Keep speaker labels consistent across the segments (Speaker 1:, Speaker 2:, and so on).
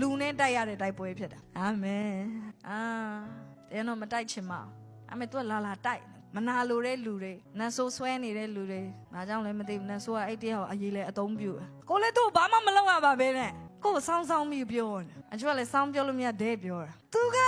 Speaker 1: လူနဲ့တိုက်ရတဲ့တိုက်ပွဲဖြစ်တာအာမင်အာတဲတော့မတိုက်ချင်ပါဘူးအာမင် तू လာလာတိုက်မနာလိုတဲ့လူတွေနတ်ဆိုးဆွဲနေတဲ့လူတွေငါကြောင့်လည်းမသိဘူးနတ်ဆိုးကအဲ့တရားကိုအရေးလဲအသုံးပြုတယ်ကိုလည်းသူ့ဘာမှမလုပ်ရပါပဲနဲ့ကိုယ်ဆောင်းဆောင်းပြီးပြောတယ်အချို့ကလည်းဆောင်းပြောလို့မရတဲ့ပြောတာသူက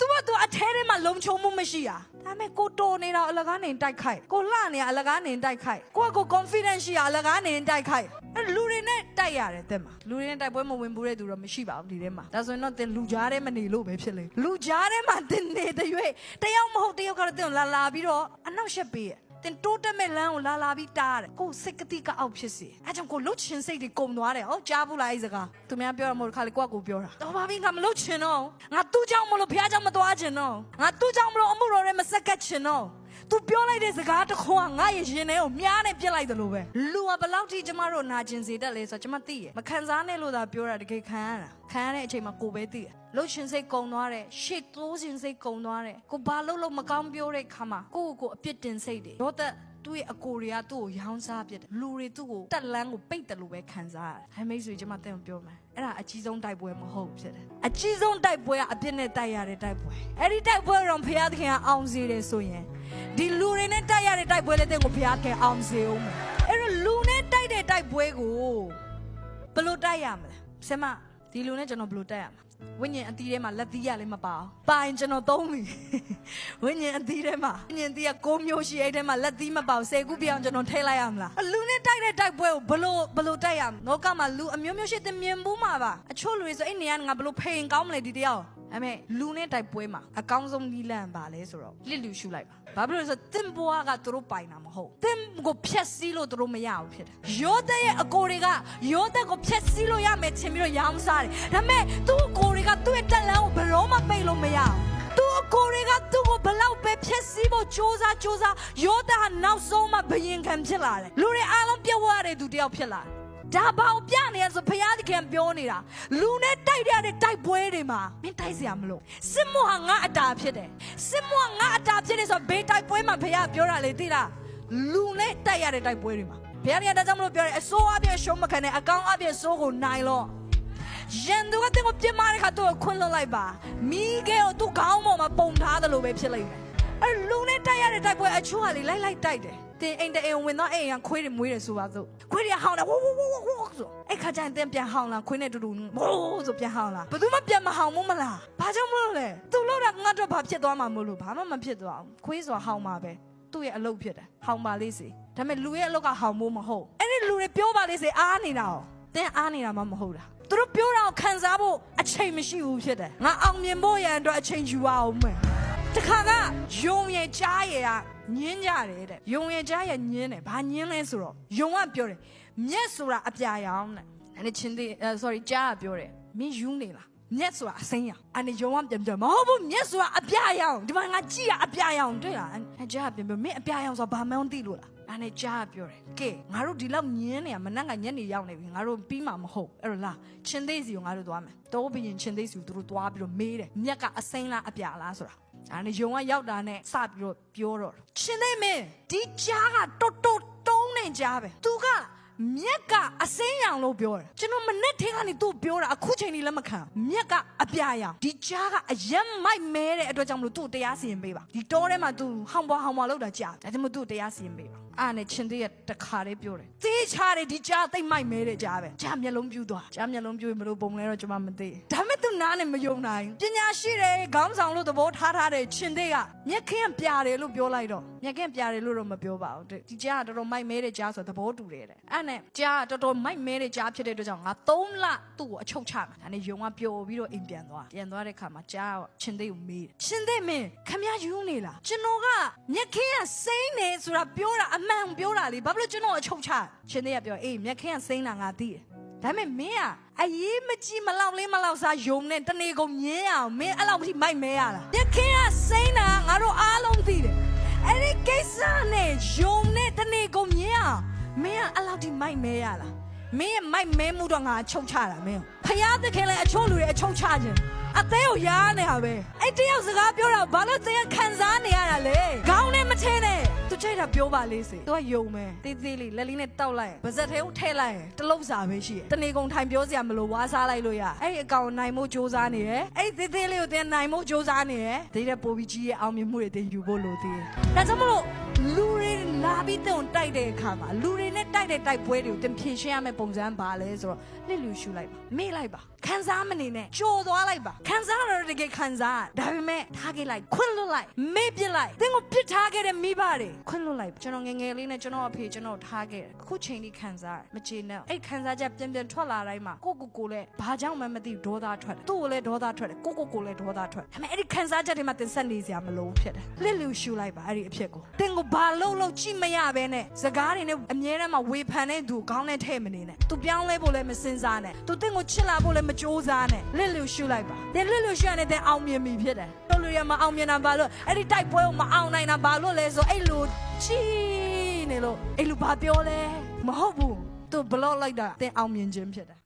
Speaker 1: तू က तू အထဲထဲမှာလုံခြုံမှုမရှိတာဒါပေမဲ့ကိုတော်နေတာအလကားနေတိုက်ခိုက်ကိုလှနေတာအလကားနေတိုက်ခိုက်ကိုကကို confidence ရှိတာအလကားနေတိုက်ခိုက်အဲ့လူတွေနဲ့တိုက်ရတယ်တဲ့မှာလူတွေနဲ့တိုက်ပွဲမဝင်ဘူးတဲ့သူတော့မရှိပါဘူးဒီထဲမှာဒါဆိုရင်တော့တင်လူကြားထဲမနေလို့ပဲဖြစ်လေလူကြားထဲမှာတင်နေတဲ့ရွေ့တယောက်မဟုတ်တယောက်ကတော့တင်လာလာပြီးတော့အနောက်ရှက်ပေးရ တင်တိုးတက်မဲ့လမ်းကိုလာလာပြီးတားတယ်ကိုယ်စိတ်ကတိကအောက်ဖြစ်စီအဲကြောင့်ကိုလှုပ်ချင်စိတ်တွေကုန်သွားတယ်ဟောကြားဘူးလားအဲ့စကားသူများပြောရမို့ခါလေကိုကကိုပြောတာတော့ဘာပြီးငါမလှုပ်ချင်တော့ငါသူ့ကြောင့်မလို့ဖះကြောင့်မသွားချင်တော့ငါသူ့ကြောင့်မလို့အမှုတော်ရဲမစက်ကတ်ချင်တော့ तू ပြောလိုက်တဲ့စကားတစ်ခွန်းကငါရဲ့ရင်ထဲကိုမြားနဲ့ပြစ်လိုက်တယ်လို့ပဲလူကဘယ်လောက်ထိကျမတို့နာကျင်စေတတ်လဲဆိုတော့ကျမသိရမခံစားနဲ့လို့သာပြောတာတကယ်ခံရတာခံရတဲ့အချိန်မှာကိုပဲသိတယ်လှုပ်ရှင်စိတ်ကုံသွားတယ်ရှေ့တိုးရှင်စိတ်ကုံသွားတယ်ကိုဘာလို့လို့မကောင်းပြောတဲ့ခါမှာကိုယ့်ကိုယ်ကိုအပြစ်တင်စိတ်တွေရောသက်သူ့ရဲ့အကိုတွေကသူ့ကိုရောင်းစားပြစ်တယ်လူတွေသူ့ကိုတက်လန်းကိုပိတ်တယ်လို့ပဲခံစားရတယ်ဟဲ့မိတ်ဆွေကျမတင်ပြောမယ် အဲ့ဒါအကြီးဆုံးတိုက်ပွဲမဟုတ်ဘူးဖြစ်တယ်အကြီးဆုံးတိုက်ပွဲကအပြစ်နဲ့တိုက်ရတဲ့တိုက်ပွဲအဲ့ဒီတိုက်ပွဲတော့ဖခင်သခင်ကအောင်စေတယ်ဆိုရင်ဒီလူတွေနဲ့တိုက်ရတဲ့တိုက်ပွဲလေးတဲ့ကိုဖခင်ခင်အောင်စေအောင်မယ်အဲ့တော့လူနဲ့တိုက်တဲ့တိုက်ပွဲကိုဘယ်လိုတိုက်ရမလဲဆင်မဒီလူနဲ့ကျွန်တော်ဘယ်လိုတိုက်ရမလဲ ဝိညာဉ်အသီးထဲမှာလက်သီးရလည်းမပါအောင်။ပါရင်ကျွန်တော်သုံးပြီ။ဝိညာဉ်အသီးထဲမှာဝိညာဉ်သီးကကိုးမျိုးရှိအဲ့ထဲမှာလက်သီးမပါအောင်ဆယ်ခုပြအောင်ကျွန်တော်ထည့်လိုက်ရမလား။လူနဲ့တိုက်တဲ့တိုက်ပွဲကိုဘလို့ဘလို့တိုက်ရမလဲ။နောကမှာလူအမျိုးမျိုးရှိတဲ့မြင်ဘူးမှာပါ။အချို့လူတွေဆိုအဲ့နေရာကငါဘလို့ဖိန်ကောင်းမလဲဒီတယောက်။အဲ့မဲ့လူနဲ့တိုက်ပွဲမှာအကောင်းဆုံးနီးလန့်ပါလဲဆိုတော့လစ်လူရှုလိုက်ပါ။ဘာဖြစ်လို့လဲဆိုတော့တင်ဘွားကသူတို့ပိုင်တာမဟုတ်။တင်ကိုဖျက်ဆီးလို့သူတို့မရဘူးဖြစ်တယ်။ယောသရဲ့အကိုတွေကယောသကိုဖျက်ဆီးလို့ရမယ်ထင်ပြီးတော့ရောင်းစားတယ်။ဒါပေမဲ့သူ့အကိုတွေကသူ့ရဲ့တက်လန်းကိုဘယ်တော့မှပိတ်လို့မရဘူး။သူ့အကိုတွေကသူ့ကိုဘလောက်ပဲဖျက်ဆီးဖို့စ조사စ조사ယောသဟာနောက်ဆုံးမှဘယင်ခံဖြစ်လာတယ်။လူတွေအားလုံးပြုတ်ရတဲ့သူတယောက်ဖြစ်လာတယ်။ ဒါဘာအောင်ပြနေရဆိုဘုရားသခင်ပြောနေတာလူနဲ့တိုက်ရတဲ့တိုက်ပွဲတွေမှာမင်းတိုက်စရာမလိုစစ်မှုဟာငါအတာဖြစ်တယ်စစ်မှုဟာငါအတာဖြစ်တယ်ဆိုတော့ဘေးတိုက်ပွဲမှာဘုရားပြောတာလေသိလားလူနဲ့တိုက်ရတဲ့တိုက်ပွဲတွေမှာဘုရားတရားဒါကြောင့်မလို့ပြောတယ်အစိုးအပြည့်ရှုံးမခံနဲ့အကောင်အပြည့်စိုးကိုနိုင်လို့ရန်သူကတင်ကိုပြစ်မာတဲ့ခါသူ့ကိုခွန်းလွှတ်လိုက်ပါမိခဲကိုသူ့ခေါင်းပေါ်မှာပုံထားတယ်လို့ပဲဖြစ်လိုက်တယ်အဲလူနဲ့တိုက်ရတဲ့တိုက်ပွဲအချို့ကလေလိုက်လိုက်တိုက်တယ် တင်အိမ်တအိမ်ဝင်တော့အိမ်ရန်ခွေးတွေမွေးတယ်ဆိုပါစို့ခွေးတွေဟောင်းတယ်ဝဝဝဝဝဆိုအဲ့ခါကျရင်တင်ပြန်ဟောင်းလာခွေးနဲ့တူတူဝိုးဆိုပြန်ဟောင်းလာဘယ်သူမှပြန်မဟောင်းဘူးမလားဘာကြောင့်မလို့လဲသူလို့တာငါတော့ဘာဖြစ်သွားမှာမလို့ဘာမှမဖြစ်သွားဘူးခွေးဆိုတာဟောင်းမှာပဲသူ့ရဲ့အလုပ်ဖြစ်တယ်ဟောင်းပါလေးစီဒါပေမဲ့လူရဲ့အလုပ်ကဟောင်းမိုးမဟုတ်အဲ့ဒီလူတွေပြောပါလေးစီအားနေတာ哦တင်းအားနေတာမှမဟုတ်တာသူတို့ပြောတာကိုခံစားဖို့အချိန်မရှိဘူးဖြစ်တယ်ငါအောင်မြင်ဖို့ရန်အတွက်အချိန်ယူရအောင်မယ်တခါကယုံရဲ့ကြားရဲ့က ညင်းကြတယ်တဲ့ယုံရဲ့ကြားရဲ့ညင်းတယ်ဘာညင်းလဲဆိုတော့ယုံကပြောတယ်မျက်ဆိုတာအပြာရောင်တဲ့အဲ့ဒီချင်းသေး sorry ကြားကပြောတယ်မင်းယူနေလားမျက်ဆိုတာအစိမ်းရောင်အဲ့ဒီယုံကပြန်ပြောမဟုတ်ဘူးမျက်ဆိုတာအပြာရောင်ဒီမှာငါကြည့်ရအပြာရောင်တွေ့လားအဲ့ကြားကပြန်ပြောမင်းအပြာရောင်ဆိုတာဘာမှမသိလို့လားအဲ့နဲ့ကြားကပြောတယ်ကဲငါတို့ဒီလောက်ညင်းနေရမနက်ကညနေရောက်နေပြီငါတို့ပြီးမှာမဟုတ်အဲ့တော့လာချင်းသေးစီကိုငါတို့သွားမယ်တော့ဘရင်ချင်းသေးစီကိုသူတို့သွားပြီးတော့မေးတယ်မြက်ကအစိမ်းလားအပြာလားဆိုတာ အဲ့နဲ့ယုံကရောက်တာနဲ့စပြီးတော့ပြောတော့ချင်းသေးမင်းဒီကြားကတော်တော်တုံးနေကြားပဲသူကမြက်ကအစိမ်းရောင်လို့ပြောတယ်ကျွန်တော်မနဲ့ထင်းကနေသူ့ပြောတာအခုချိန်ကြီးလက်မခံမြက်ကအပြာရောင်ဒီကြားကအယက်မိုက်မဲတဲ့အတွက်ကြောင့်မလို့သူ့ကိုတရားစီရင်ပေးပါဒီတောထဲမှာသူဟောင်ပွားဟောင်ပွားလောက်တာကြာဒါကြောင့်မလို့သူ့ကိုတရားစီရင်ပေးပါအားနဲ့ချင်းသေးရတခါလေးပြောတယ်သေချာတယ်ဒီကြားသိမ့်မိုက်မဲတဲ့ကြားပဲကြားမျက်လုံးပြူးသွားကြားမျက်လုံးပြူးရင်ဘယ်လိုပုံလဲတော့ကျွန်မမသိဒါပေမဲ့သူ နားနဲ့မယုံနိုင်ပညာရှိတယ်ခေါင်းဆောင်လို့သဘောထားထားတယ်ချင်းသေးကမျက်ခင်းပြာတယ်လို့ပြောလိုက်တော့မျက်ခင်းပြာတယ်လို့တော့မပြောပါဘူးတဲ့ဒီကြားကတော်တော်မိုက်မဲတဲ့ကြားဆိုသဘောတူတယ်တဲ့အဲ့နဲ့ကြားကတော်တော်မိုက်မဲတဲ့ကြားဖြစ်တဲ့အတွက်ကြောင့်ငါ3လသူ့ကိုအချုပ်ချမှာဒါနဲ့ယုံကပျော်ပြီးတော့အိမ်ပြန်သွားပြန်သွားတဲ့ခါမှာကြားကချင်းသေးကိုမေးတယ်ချင်းသေးမင်းခမရယူနေလားကျွန်တော်ကမျက်ခင်းကစိမ့်နေဆိုတာပြောတာအမှန်ပြောတာလေဘာဖြစ်လို့ကျွန်တော်အချုပ်ချချင်းသေးကပြောအေးမျက်ခင်းကစိမ့်တာငါသိတယ် ဒါပေမဲ့မင်းကအရေးမကြီးမလောက်လေးမလောက်စားယုံနဲ့တနေကုန်မြင်းရအောင်မင်းအဲ့လောက်ထိမိုက်မဲရလားညခင်ကစိမ့်တာငါတို့အားလုံးသိတယ်အဲ့ဒီကိစ္စနဲ့ယုံနဲ့တနေကုန်မြင်းရအောင်မင်းကအဲ့လောက်ထိမိုက်မဲရလားမမင်းရဲ့မိုက်မဲမှုတော့ငါအချုပ်ချတာမင်းဖယားသခင်လည်းအချို့လူတွေအချုပ်ချခြင်းအသေးကိုရားနေတာပဲအဲ့တယောက်စကားပြောတာဘာလို့တရားခံစားနေရတာလဲခေါင်းနဲ့မထ င်းနဲ့သူချိတ်တာပြောပါလေးစေသူကယုံမယ်တေးသေးလေးလက်လေးနဲ့တောက်လိုက်ရင်ပါဇက်သေးကိုထည့်လိုက်ရင်တလုံးစာပဲရှိတယ်တနေကုန်ထိုင်ပြောစရာမလိုဝါစားလိုက်လို့ရအဲ့ဒီအကောင်နိုင်မှုစူးစမ်းနေတယ်အဲ့ဒီသေးသေးလေးကိုတင်နိုင်မှုစူးစမ်းနေတယ်ဒီတဲ့ပိုပြီးကြီးရဲ့အောင်မြင်မှုတွေတင်ယူဖို့လိုသေးတယ်ဒါကြောင့်မလို့လူတွေလာပြီးတုံတိုက်တဲ့အခါမှာလူတွေနဲ့တိုက်တဲ့တိုက်ပွဲတွေကိုတင်ဖြေရှင်းရမယ့်ပုံစံပါလဲဆိုတော့လစ်လူရှူလိုက်ပါမေ့လိုက်ပါခံစားမနေနဲ့ကြော်သွားလိုက်ပါခံစားရတော့တကယ်ခံစားရဒါပေမဲ့ထားခဲ့လိုက်ခွင့်လွတ်လိုက်မေ့ပြစ်လိုက်သင်ကိုပြစ်ထားခဲ့တဲ့မိဘတွေခွင့်လွတ်လိုက်ကျွန်တော်ငယ်ငယ်လေးနဲ့ကျွန်တော်အဖေကျွန်တော်ထားခဲ့တယ်အခုချိန်ထိခံစားရမချေနဲ့အဲ့ခံစားချက်ပြန်ပြန်ထွက်လာတိုင်းမှာကိုကိုကိုလည်းဘာကြောင့်မှမသိဘူးဒေါသထွက်တယ်သူ့ကိုလည်းဒေါသထွက်တယ်ကိုကိုကိုလည်းဒေါသထွက်တယ်ဒါပေမဲ့အဲ့ဒီခံစားချက်တွေမှာသင်ဆက်နေစရာမလိုဘူးဖြစ်တယ်လစ်လူရှူလိုက်ပါအဲ့ဒီအဖြစ်ကိုသင်ကိုဘာလို့လို့ကြည့်မရဘဲနဲ့စကားတွေနဲ့အမြဲတမ်းမှဝေဖန်တဲ့သူကိုခေါင်းနဲ့ထည့်မနေနဲ့သူပြောင်းလဲဖို့လည်းမစင်စားနဲ့သူသင်ကိုချစ်လာဖို့လည်းမကြိုးစားနဲ့လစ်လူရှူလိုက်ပါသင်လစ်လူရှူရတဲ့သင်အောင်မြင်ပြီဖြစ်တယ် တို့လူရမအောင်မြင်တာဘာလို့အဲ့ဒီတိုက်ပွဲကိုမအောင်နိုင်တာဘာလို့လဲဆိုအဲ့လိုချီနေလို့အဲ့လိုဘာပြောလဲမဟုတ်ဘူးသူဘလော့လိုက်တာသင်အောင်မြင်ခြင်းဖြစ်တယ်